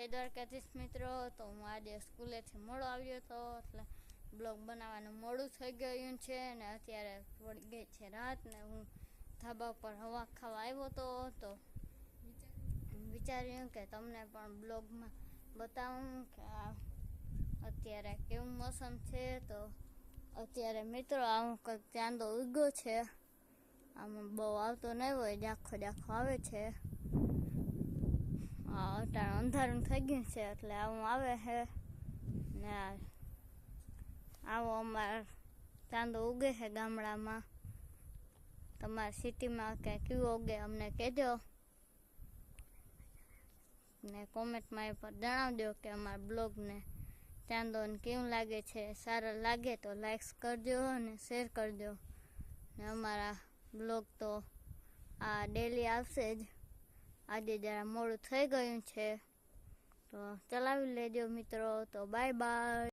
જય દ્વારકાધીશ મિત્રો, તો હું આજે સ્કૂલેથી મોડો આવ્યો હતો, એટલે બ્લોગ બનાવવાનું મોડું થઈ ગયું છે ને અત્યારે પડી ગઈ છે રાત, ને હું ધાબા પર હવા ખાવા આવ્યો હતો, તો વિચાર્યું કે તમને પણ બ્લોગમાં બતાવું કે આ અત્યારે કેવું મોસમ છે, તો અત્યારે મિત્રો આવું કંઈક ચાંદો ઉગ્યો છે. આમાં બહુ આવતો નહીં હોય જાખો જાખો આવે છે. અંધારું થઈ ગયું છે એટલે આવું આવે છે. ને આવો અમાર ચાંદો ઉગે છે ગામડામાં. તમારા સિટીમાં કે કેવું ઉગે અમને કહેજો. ને કોમેન્ટમાં એ પર જણાવજો કે અમારા બ્લોગને ચાંદોને કેવું લાગે છે. સારા લાગે તો લાઇક્સ કરજો અને શેર કરજો. ને અમારા બ્લોગ તો આ ડેલી આવશે જ. આજે જરા મોડું થઈ ગયું છે. તો ચલાવી લેજો મિત્રો. તો બાય બાય.